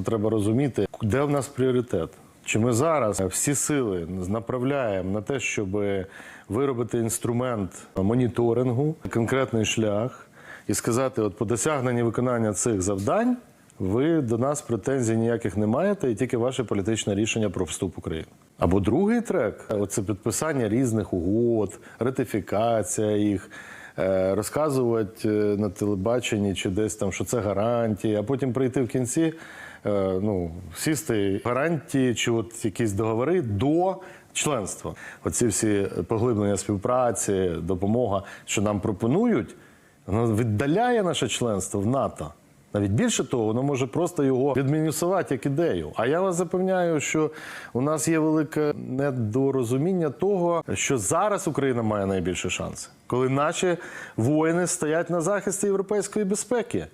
просто треба розуміти, де в нас пріоритет. Чи ми зараз всі сили направляємо на те, щоб виробити інструмент моніторингу, конкретний шлях, і сказати, от по досягненні виконання цих завдань ви до нас претензій ніяких не маєте, і тільки ваше політичне рішення про вступ України. Або другий трек це підписання різних угод, ратифікація їх. е, Розказувати е, на телебаченні чи десь там, що це гарантії, а потім прийти в кінці, ну, сісти гарантії чи от якісь договори до членства. Оці всі поглиблення співпраці, допомога, що нам пропонують, воно віддаляє наше членство в НАТО. Навіть більше того, воно може просто його відмінусувати як ідею. А я вас запевняю, що у нас є велике недорозуміння того, що зараз Україна має найбільші шанси, коли наші воїни стоять на захисті європейської безпеки.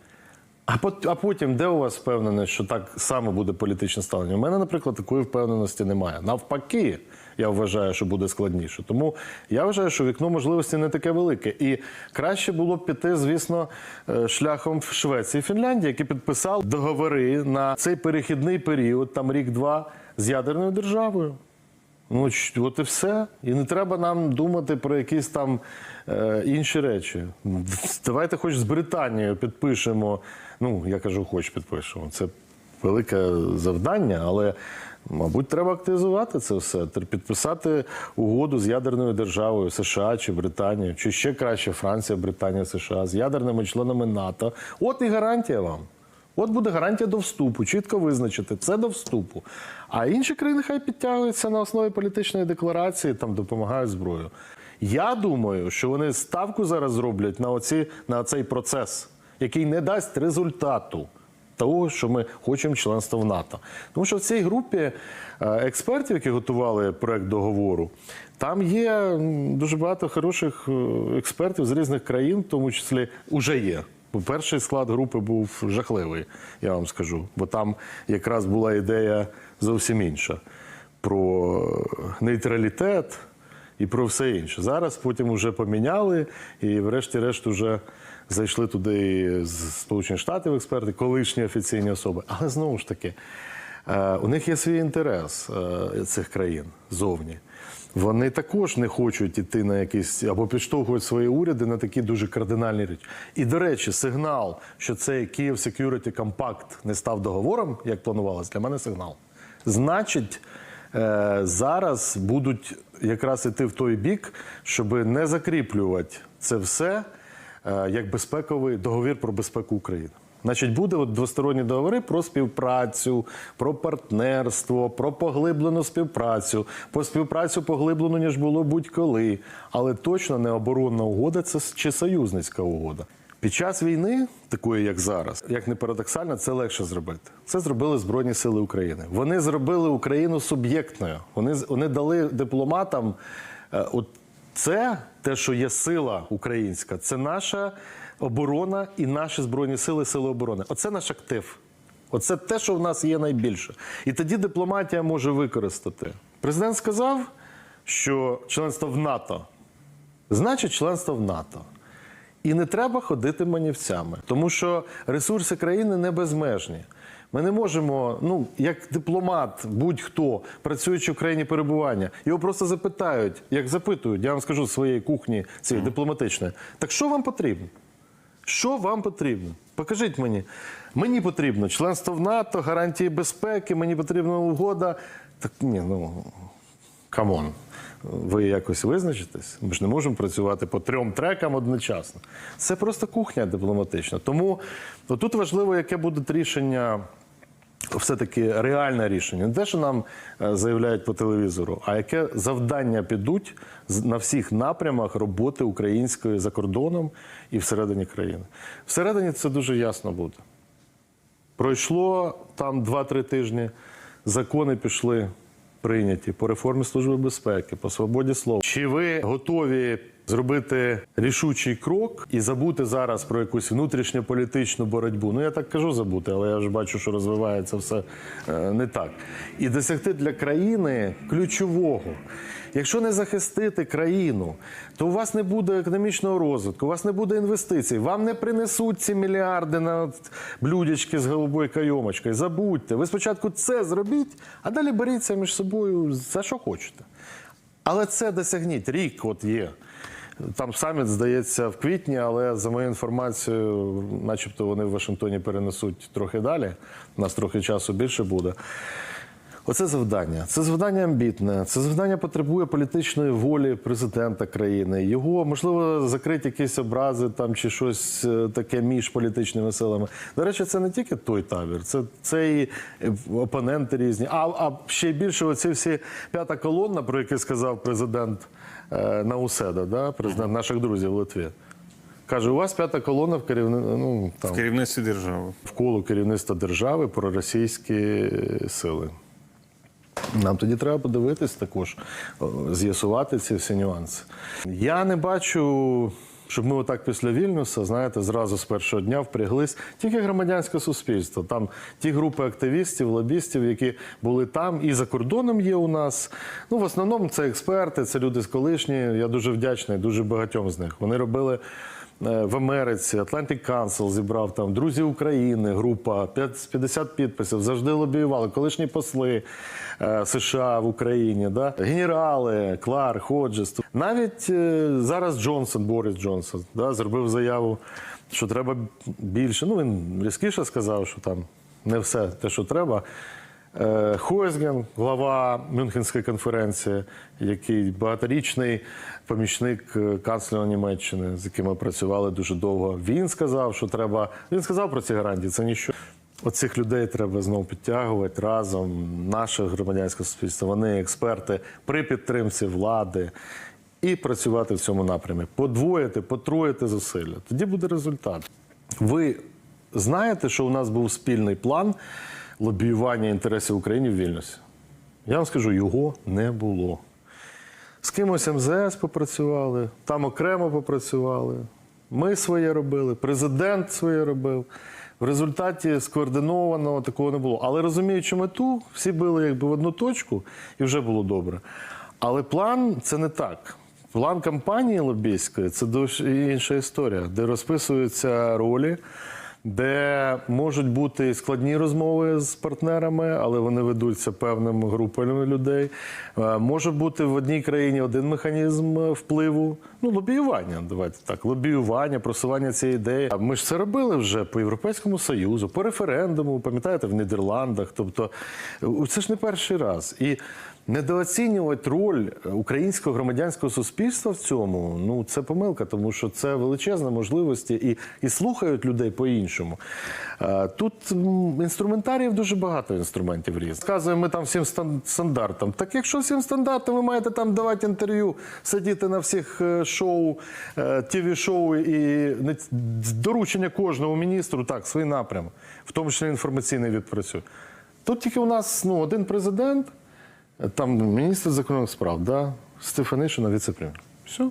А потім, де у вас впевненість, що так само буде політичне ставлення? У мене, наприклад, такої впевненості немає. Навпаки, я вважаю, що буде складніше. Тому я вважаю, що вікно можливості не таке велике. І краще було б піти, звісно, е, шляхом в Швеції і Фінляндії, які підписали договори на цей перехідний період, там рік-два, з ядерною державою. Ну, от і все. І не треба нам думати про якісь там е, інші речі. Давайте хоч з Британією підпишемо. Ну, я кажу, хоч підпишемо. Це велике завдання, але, мабуть, треба активізувати це все. Підписати угоду з ядерною державою США чи Британією, чи ще краще Франція, Британія, США з ядерними членами НАТО. От і гарантія вам. От буде гарантія до вступу, чітко визначити це до вступу. А інші країни хай підтягуються на основі політичної декларації, там допомагають зброю. Я думаю, що вони ставку зараз зроблять на, оці, на цей процес, який не дасть результату того, що ми хочемо членства в НАТО. Тому що в цій групі е, експертів, які готували проект договору, там є дуже багато хороших е, експертів з різних країн, в тому числі уже є. Перший склад групи був жахливий, я вам скажу. Бо там якраз була ідея зовсім інша про нейтралітет і про все інше. Зараз потім вже поміняли, і врешті-решт вже зайшли туди з Сполучених Штатів експерти, колишні офіційні особи. Але знову ж таки, е, у них є свій інтерес е, цих країн зовні. Вони також не хочуть іти на якісь або підштовхують свої уряди на такі дуже кардинальні речі. І до речі, сигнал, що цей Kyiv Security Compact не став договором, як планувалось, для мене сигнал. Значить, е, зараз будуть якраз іти в той бік, щоб не закріплювати це все е, як безпековий договір про безпеку України. Значить, буде от двосторонні договори про співпрацю, про партнерство, про поглиблену співпрацю, про співпрацю поглиблену, ніж було будь-коли. Але точно не оборонна угода це чи союзницька угода. Під час війни, такої як зараз, як не парадоксально, це легше зробити. Це зробили Збройні Сили України. Вони зробили Україну суб'єктною. Вони, вони дали дипломатам е, от це те, що є сила українська, це наша оборона і наші збройні сили, сили оборони. Оце наш актив. Оце те, що в нас є найбільше. І тоді дипломатія може використати. Президент сказав, що членство в НАТО значить членство в НАТО. І не треба ходити манівцями, тому що ресурси країни не безмежні. Ми не можемо, ну як дипломат, будь-хто працюючи в країні перебування, його просто запитають, як запитують, я вам скажу з своєї кухні цієї дипломатичної. Так що вам потрібно? Що вам потрібно? Покажіть мені. Мені потрібно членство в НАТО, гарантії безпеки, мені потрібна угода. Так ні, ну камон. Ви якось визначитесь? Ми ж не можемо працювати по трьом трекам одночасно. Це просто кухня дипломатична. Тому тут важливо, яке буде рішення. Все-таки реальне рішення. Не те, що нам е, заявляють по телевізору, а яке завдання підуть на всіх напрямах роботи української за кордоном і всередині країни. Всередині це дуже ясно буде. Пройшло там 2-3 тижні, закони пішли прийняті по реформі Служби безпеки, по свободі слова. Чи ви готові зробити рішучий крок і забути зараз про якусь внутрішньополітичну боротьбу. Ну я так кажу забути, але я вже бачу, що розвивається все е, не так. І досягти для країни ключового. Якщо не захистити країну, то у вас не буде економічного розвитку, у вас не буде інвестицій, вам не принесуть ці мільярди на блюдечки з голубою кайомочкою. Забудьте. Ви спочатку це зробіть, а далі беріться між собою за що хочете. Але це досягніть. Рік от є. Там саміт, здається, в квітні, але за моєю інформацією, начебто вони в Вашингтоні перенесуть трохи далі. У нас трохи часу більше буде. Оце завдання. Це завдання амбітне. Це завдання потребує політичної волі президента країни. Його можливо закрити якісь образи там чи щось е, таке між політичними силами. До речі, це не тільки той табір, це, це і е, опоненти різні. А, а ще більше оці всі п'ята колонна, про яку сказав президент Науседа, да? президент наших друзів в Литві. Каже, у вас п'ята колона в керівни... ну, там, В керівництві держави. вколо керівництва держави про російські сили. Нам тоді треба подивитись також, з'ясувати ці всі нюанси. Я не бачу, щоб ми отак після Вільнюса, знаєте, зразу з першого дня впряглись тільки громадянське суспільство. Там ті групи активістів, лобістів, які були там і за кордоном є у нас. Ну, в основному це експерти, це люди з колишні. Я дуже вдячний, дуже багатьом з них. Вони робили. Е, В Америці Atlantic Council зібрав там друзі України, група 50 підписів, завжди лобіювали. Колишні посли е, США в Україні, да? генерали, Клар, Ходжес. Навіть е, зараз Джонсон, Борис Джонсон, да, зробив заяву, що треба більше. Ну він різкіше сказав, що там не все те, що треба. Е, Хойсген, глава Мюнхенської конференції, який багаторічний помічник е, канцлера Німеччини, з яким ми працювали дуже довго. Він сказав, що треба. Він сказав про ці гарантії. Це ніщо. Оцих людей треба знову підтягувати разом. Наше громадянське суспільство, вони експерти при підтримці влади. І працювати в цьому напрямі. Подвоїти, потроїти зусилля. Тоді буде результат. Ви знаєте, що у нас був спільний план лобіювання інтересів України в Вільнюсі? Я вам скажу, його не було. З кимось МЗС попрацювали, там окремо попрацювали. Ми своє робили, президент своє робив. В результаті скоординованого такого не було. Але розуміючи мету, всі били якби в одну точку і вже було добре. Але план це не так. План кампанії лобійської це інша історія, де розписуються ролі, де можуть бути складні розмови з партнерами, але вони ведуться певними групами людей. Е, Може бути в одній країні один механізм впливу. Ну, лобіювання, давайте так, лобіювання, просування цієї ідеї. Ми ж це робили вже по Європейському Союзу, по референдуму, пам'ятаєте, в Нідерландах. Тобто, е, це ж не перший раз. І недооцінювати роль українського громадянського суспільства в цьому ну це помилка, тому що це величезна можливості і, і слухають людей по-іншому. Е, Тут інструментаріїв дуже багато інструментів різних. Сказуємо ми там всім стандартам. Так якщо всім стандартам ви маєте там давати інтерв'ю, сидіти на всіх е, шоу, е, тіві-шоу і доручення кожному міністру, так, свій напрям, в тому числі інформаційний відпрацює. Тут тільки у нас ну, один президент. Там міністр закордонних справ, да? Стефанишина, віце-прем'єр. Все.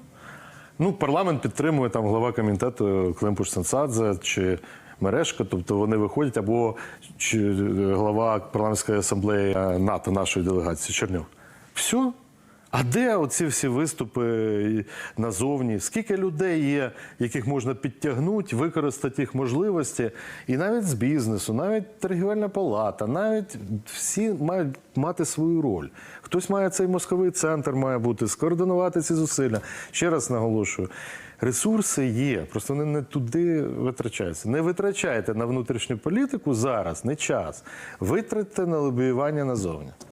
Ну, парламент підтримує там глава комітету Климпуш Сенсадзе чи Мережко, тобто вони виходять, або чи глава парламентської асамблеї е, НАТО нашої делегації Черньов. Все. А де оці всі виступи назовні? Скільки людей є, яких можна підтягнути, використати їх можливості, і навіть з бізнесу, навіть торгівельна палата, навіть всі мають мати свою роль. Хтось має цей мозковий центр, має бути, скоординувати ці зусилля. Ще раз наголошую. Ресурси є, просто вони не туди витрачаються. Не витрачайте на внутрішню політику зараз, не час. Витратьте на лобіювання назовні.